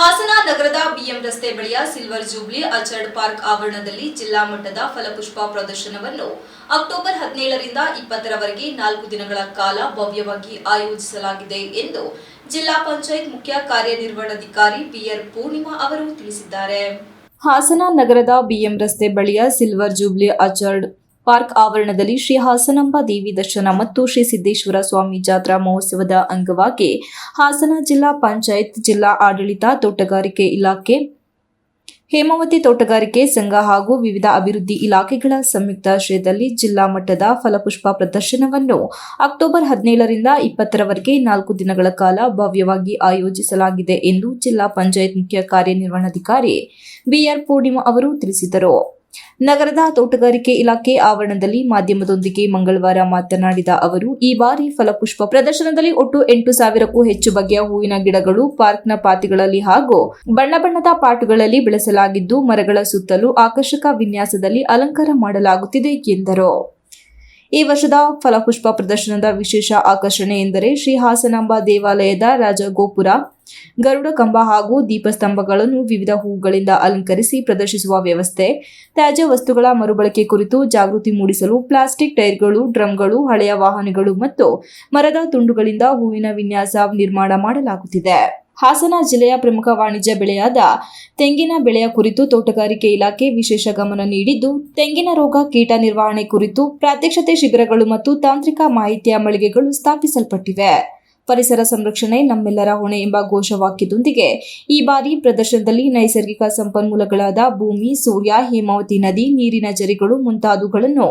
ಹಾಸನ ನಗರದ ಬಿಎಂ ರಸ್ತೆ ಬಳಿಯ ಸಿಲ್ವರ್ ಜೂಬ್ಲಿ ಅಚರ್ಡ್ ಪಾರ್ಕ್ ಆವರಣದಲ್ಲಿ ಜಿಲ್ಲಾ ಮಟ್ಟದ ಫಲಪುಷ್ಪ ಪ್ರದರ್ಶನವನ್ನು ಅಕ್ಟೋಬರ್ ಹದಿನೇಳರಿಂದ ಇಪ್ಪತ್ತರವರೆಗೆ ನಾಲ್ಕು ದಿನಗಳ ಕಾಲ ಭವ್ಯವಾಗಿ ಆಯೋಜಿಸಲಾಗಿದೆ ಎಂದು ಜಿಲ್ಲಾ ಪಂಚಾಯತ್ ಮುಖ್ಯ ಕಾರ್ಯನಿರ್ವಹಣಾಧಿಕಾರಿ ಬಿಆರ್ ಪೂರ್ಣಿಮಾ ಅವರು ತಿಳಿಸಿದ್ದಾರೆ. ಹಾಸನ ನಗರದ ಬಿಎಂ ರಸ್ತೆ ಬಳಿಯ ಸಿಲ್ವರ್ ಜೂಬ್ಲಿ ಅಚರ್ಡ್ ಪಾರ್ಕ್ ಆವರಣದಲ್ಲಿ ಶ್ರೀ ಹಾಸನಾಂಬ ದೇವಿ ದರ್ಶನ ಮತ್ತು ಶ್ರೀ ಸಿದ್ದೇಶ್ವರ ಸ್ವಾಮಿ ಜಾತ್ರಾ ಮಹೋತ್ಸವದ ಅಂಗವಾಗಿ ಹಾಸನ ಜಿಲ್ಲಾ ಪಂಚಾಯತ್ ಜಿಲ್ಲಾ ಆಡಳಿತ ತೋಟಗಾರಿಕೆ ಇಲಾಖೆ, ಹೇಮಾವತಿ ತೋಟಗಾರಿಕೆ ಸಂಘ ಹಾಗೂ ವಿವಿಧ ಅಭಿವೃದ್ಧಿ ಇಲಾಖೆಗಳ ಸಂಯುಕ್ತಾಶ್ರಯದಲ್ಲಿ ಜಿಲ್ಲಾ ಮಟ್ಟದ ಫಲಪುಷ್ಪ ಪ್ರದರ್ಶನವನ್ನು ಅಕ್ಟೋಬರ್ ಹದಿನೇಳರಿಂದ ಇಪ್ಪತ್ತರವರೆಗೆ ನಾಲ್ಕು ದಿನಗಳ ಕಾಲ ಭವ್ಯವಾಗಿ ಆಯೋಜಿಸಲಾಗಿದೆ ಎಂದು ಜಿಲ್ಲಾ ಪಂಚಾಯತ್ ಮುಖ್ಯ ಕಾರ್ಯನಿರ್ವಹಣಾಧಿಕಾರಿ ಬಿಆರ್ ಪೂರ್ಣಿಮಾ ಅವರು ತಿಳಿಸಿದರು. ನಗರದ ತೋಟಗಾರಿಕೆ ಇಲಾಖೆ ಆವರಣದಲ್ಲಿ ಮಾಧ್ಯಮದೊಂದಿಗೆ ಮಂಗಳವಾರ ಮಾತನಾಡಿದ ಅವರು, ಈ ಬಾರಿ ಫಲಪುಷ್ಪ ಪ್ರದರ್ಶನದಲ್ಲಿ ಒಟ್ಟು ಎಂಟು ಸಾವಿರಕ್ಕೂ ಹೆಚ್ಚು ಬಗೆಯ ಹೂವಿನ ಗಿಡಗಳು ಪಾರ್ಕ್ನ ಪಾತಿಗಳಲ್ಲಿ ಹಾಗೂ ಬಣ್ಣ ಬಣ್ಣದ ಪಾಟುಗಳಲ್ಲಿ ಬೆಳೆಸಲಾಗಿದ್ದು, ಮರಗಳ ಸುತ್ತಲೂ ಆಕರ್ಷಕ ವಿನ್ಯಾಸದಲ್ಲಿ ಅಲಂಕಾರ ಮಾಡಲಾಗುತ್ತಿದೆ ಎಂದರು. ಈ ವರ್ಷದ ಫಲಪುಷ್ಪ ಪ್ರದರ್ಶನದ ವಿಶೇಷ ಆಕರ್ಷಣೆ ಎಂದರೆ ಶ್ರೀ ಹಾಸನಾಂಬ ದೇವಾಲಯದ ರಾಜಗೋಪುರ. ಗರುಡ ಕಂಬ ಹಾಗೂ ದೀಪಸ್ತಂಭಗಳನ್ನು ವಿವಿಧ ಹೂಗಳಿಂದ ಅಲಂಕರಿಸಿ ಪ್ರದರ್ಶಿಸುವ ವ್ಯವಸ್ಥೆ. ತ್ಯಾಜ್ಯ ವಸ್ತುಗಳ ಮರುಬಳಕೆ ಕುರಿತು ಜಾಗೃತಿ ಮೂಡಿಸಲು ಪ್ಲಾಸ್ಟಿಕ್ ಟೈರ್ಗಳು, ಡ್ರಮ್ಗಳು, ಹಳೆಯ ವಾಹನಗಳು ಮತ್ತು ಮರದ ತುಂಡುಗಳಿಂದ ಹೂವಿನ ವಿನ್ಯಾಸ ನಿರ್ಮಾಣ ಮಾಡಲಾಗುತ್ತಿದೆ. ಹಾಸನ ಜಿಲ್ಲೆಯ ಪ್ರಮುಖ ವಾಣಿಜ್ಯ ಬೆಳೆಯಾದ ತೆಂಗಿನ ಬೆಳೆಯ ಕುರಿತು ತೋಟಗಾರಿಕೆ ಇಲಾಖೆ ವಿಶೇಷ ಗಮನ ನೀಡಿದ್ದು, ತೆಂಗಿನ ರೋಗ ಕೀಟ ನಿರ್ವಹಣೆ ಕುರಿತು ಪ್ರಾತ್ಯಕ್ಷತೆ ಶಿಬಿರಗಳು ಮತ್ತು ತಾಂತ್ರಿಕ ಮಾಹಿತಿಯ ಮಳಿಗೆಗಳು ಸ್ಥಾಪಿಸಲ್ಪಟ್ಟಿವೆ. ಪರಿಸರ ಸಂರಕ್ಷಣೆ ನಮ್ಮೆಲ್ಲರ ಹೊಣೆ ಎಂಬ ಘೋಷವಾಕ್ಯದೊಂದಿಗೆ ಈ ಬಾರಿ ಪ್ರದರ್ಶನದಲ್ಲಿ ನೈಸರ್ಗಿಕ ಸಂಪನ್ಮೂಲಗಳಾದ ಭೂಮಿ, ಸೂರ್ಯ, ಹೇಮಾವತಿ ನದಿ, ನೀರಿನ ಜರಿಗಳು ಮುಂತಾದವುಗಳನ್ನು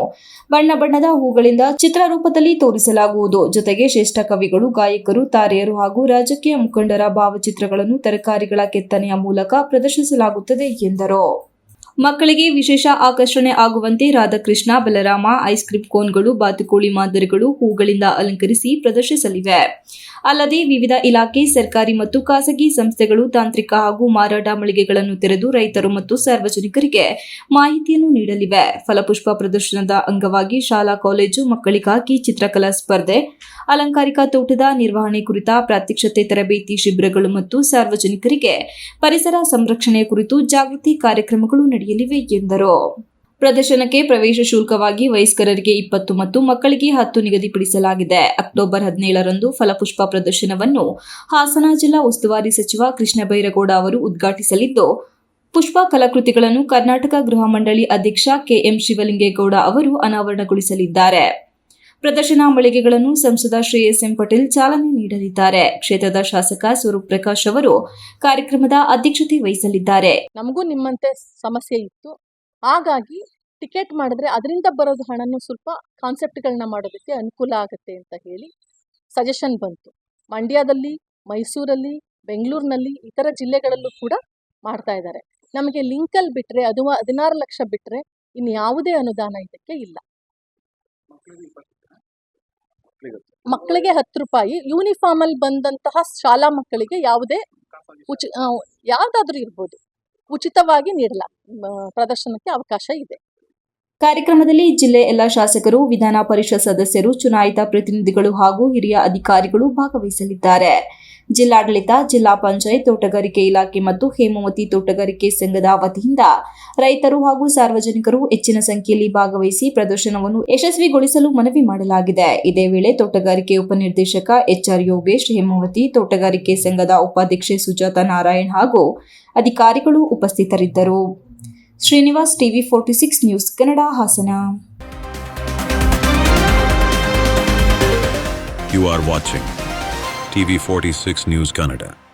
ಬಣ್ಣ ಬಣ್ಣದ ಹೂಗಳಿಂದ ಚಿತ್ರರೂಪದಲ್ಲಿ ತೋರಿಸಲಾಗುವುದು. ಜೊತೆಗೆ ಶ್ರೇಷ್ಠ ಕವಿಗಳು, ಗಾಯಕರು, ತಾರೆಯರು ಹಾಗೂ ರಾಜಕೀಯ ಮುಖಂಡರ ಭಾವಚಿತ್ರಗಳನ್ನು ತರಕಾರಿಗಳ ಕೆತ್ತನೆಯ ಮೂಲಕ ಪ್ರದರ್ಶಿಸಲಾಗುತ್ತದೆ ಎಂದರು. ಮಕ್ಕಳಿಗೆ ವಿಶೇಷ ಆಕರ್ಷಣೆ ಆಗುವಂತೆ ರಾಧಾಕೃಷ್ಣ, ಬಲರಾಮ, ಐಸ್ ಕ್ರೀಮ್ ಕೋನ್ಗಳು, ಬಾತುಕೋಳಿ ಮಾದರಿಗಳು, ಹೂಗಳಿಂದ ಅಲಂಕರಿಸಿ ಪ್ರದರ್ಶಿಸಲಿವೆ. ಅಲ್ಲದೆ ವಿವಿಧ ಇಲಾಖೆ, ಸರ್ಕಾರಿ ಮತ್ತು ಖಾಸಗಿ ಸಂಸ್ಥೆಗಳು ತಾಂತ್ರಿಕ ಹಾಗೂ ಮಾರಾಟ ಮಳಿಗೆಗಳನ್ನು ತೆರೆದು ರೈತರು ಮತ್ತು ಸಾರ್ವಜನಿಕರಿಗೆ ಮಾಹಿತಿಯನ್ನು ನೀಡಲಿವೆ. ಫಲಪುಷ್ಪ ಪ್ರದರ್ಶನದ ಅಂಗವಾಗಿ ಶಾಲಾ, ಕಾಲೇಜು ಮಕ್ಕಳಿಗಾಗಿ ಚಿತ್ರಕಲಾ ಸ್ಪರ್ಧೆ, ಅಲಂಕಾರಿಕ ತೋಟದ ನಿರ್ವಹಣೆ ಕುರಿತ ಪ್ರಾತ್ಯಕ್ಷತೆ ತರಬೇತಿ ಶಿಬಿರಗಳು ಮತ್ತು ಸಾರ್ವಜನಿಕರಿಗೆ ಪರಿಸರ ಸಂರಕ್ಷಣೆ ಕುರಿತು ಜಾಗೃತಿ ಕಾರ್ಯಕ್ರಮಗಳು ನಡೆಯಲಿವೆ ಎಂದರು. ಪ್ರದರ್ಶನಕ್ಕೆ ಪ್ರವೇಶ ಶುಲ್ಕವಾಗಿ ವಯಸ್ಕರರಿಗೆ ಇಪ್ಪತ್ತು ಮತ್ತು ಮಕ್ಕಳಿಗೆ ಹತ್ತು ನಿಗದಿಪಡಿಸಲಾಗಿದೆ. ಅಕ್ಟೋಬರ್ ಹದಿನೇಳರಂದು ಫಲಪುಷ್ಪ ಪ್ರದರ್ಶನವನ್ನು ಹಾಸನ ಜಿಲ್ಲಾ ಉಸ್ತುವಾರಿ ಸಚಿವ ಕೃಷ್ಣ ಬೈರಗೌಡ ಅವರು ಉದ್ಘಾಟಿಸಲಿದ್ದು, ಪುಷ್ಪ ಕಲಾಕೃತಿಗಳನ್ನು ಕರ್ನಾಟಕ ಗೃಹ ಮಂಡಳಿ ಅಧ್ಯಕ್ಷ ಕೆಎಂ ಶಿವಲಿಂಗೇಗೌಡ ಅವರು ಅನಾವರಣಗೊಳಿಸಲಿದ್ದಾರೆ. ಪ್ರದರ್ಶನ ಮಳಿಗೆಗಳನ್ನು ಸಂಸದ ಶ್ರೀ ಎಸ್ ಎಂ ಪಟೇಲ್ ಚಾಲನೆ ನೀಡಲಿದ್ದಾರೆ. ಕ್ಷೇತ್ರದ ಶಾಸಕ ಸ್ವರೂಪ್ ಪ್ರಕಾಶ್ ಅವರು ಕಾರ್ಯಕ್ರಮದ ಅಧ್ಯಕ್ಷತೆ ವಹಿಸಲಿದ್ದಾರೆ. ನಮಗೂ ನಿಮ್ಮಂತೆ ಸಮಸ್ಯೆ ಇತ್ತು. ಹಾಗಾಗಿ ಟಿಕೆಟ್ ಮಾಡಿದ್ರೆ ಅದರಿಂದ ಬರೋದು ಹಣನು ಸ್ವಲ್ಪ ಕಾನ್ಸೆಪ್ಟ್ಗಳನ್ನ ಮಾಡೋದಕ್ಕೆ ಅನುಕೂಲ ಆಗುತ್ತೆ ಅಂತ ಹೇಳಿ ಸಜೆಷನ್ ಬಂತು. ಮಂಡ್ಯದಲ್ಲಿ, ಮೈಸೂರಲ್ಲಿ, ಬೆಂಗಳೂರಿನಲ್ಲಿ ಇತರ ಜಿಲ್ಲೆಗಳಲ್ಲೂ ಕೂಡ ಮಾಡ್ತಾ ಇದ್ದಾರೆ. ನಮಗೆ ಲಿಂಕಲ್ಲಿ ಬಿಟ್ಟರೆ ಅದು ಹದಿನಾರು ಲಕ್ಷ ಬಿಟ್ಟರೆ ಇನ್ನು ಯಾವುದೇ ಅನುದಾನ ಇದಕ್ಕೆ ಇಲ್ಲ. ಮಕ್ಕಳಿಗೆ ಹತ್ತು ರೂಪಾಯಿ ಯೂನಿಫಾರ್ಮ್ ಅಲ್ಲಿ ಬಂದಂತಹ ಶಾಲಾ ಮಕ್ಕಳಿಗೆ ಯಾವುದೇ ಉಚಿ ಯಾವ್ದಾದ್ರೂ ಇರ್ಬೋದು. ಉಚಿತವಾಗಿ ನೀಡಲ ಪ್ರದರ್ಶನಕ್ಕೆ ಅವಕಾಶ ಇದೆ. ಕಾರ್ಯಕ್ರಮದಲ್ಲಿ ಜಿಲ್ಲೆ ಎಲ್ಲ ಶಾಸಕರು ವಿಧಾನ ಪರಿಷತ್ ಸದಸ್ಯರು ಚುನಾಯಿತ ಪ್ರತಿನಿಧಿಗಳು ಹಾಗೂ ಹಿರಿಯ ಅಧಿಕಾರಿಗಳು ಭಾಗವಹಿಸಲಿದ್ದಾರೆ. ಜಿಲ್ಲಾಡಳಿತ, ಜಿಲ್ಲಾ ಪಂಚಾಯತ್ ತೋಟಗಾರಿಕೆ ಇಲಾಖೆ ಮತ್ತು ಹೇಮಾವತಿ ತೋಟಗಾರಿಕೆ ಸಂಘದ ವತಿಯಿಂದ ರೈತರು ಹಾಗೂ ಸಾರ್ವಜನಿಕರು ಹೆಚ್ಚಿನ ಸಂಖ್ಯೆಯಲ್ಲಿ ಭಾಗವಹಿಸಿ ಪ್ರದರ್ಶನವನ್ನು ಯಶಸ್ವಿಗೊಳಿಸಲು ಮನವಿ ಮಾಡಲಾಗಿದೆ. ಇದೇ ವೇಳೆ ತೋಟಗಾರಿಕೆ ಉಪನಿರ್ದೇಶಕ ಎಚ್ಆರ್ ಯೋಗೇಶ್, ಹೇಮಾವತಿ ತೋಟಗಾರಿಕೆ ಸಂಘದ ಉಪಾಧ್ಯಕ್ಷೆ ಸುಜಾತ ನಾರಾಯಣ್ ಹಾಗೂ ಅಧಿಕಾರಿಗಳು ಉಪಸ್ಥಿತರಿದ್ದರು. Srinivas TV forty six news Kannada Hassan. You are watching TV46 News Kannada.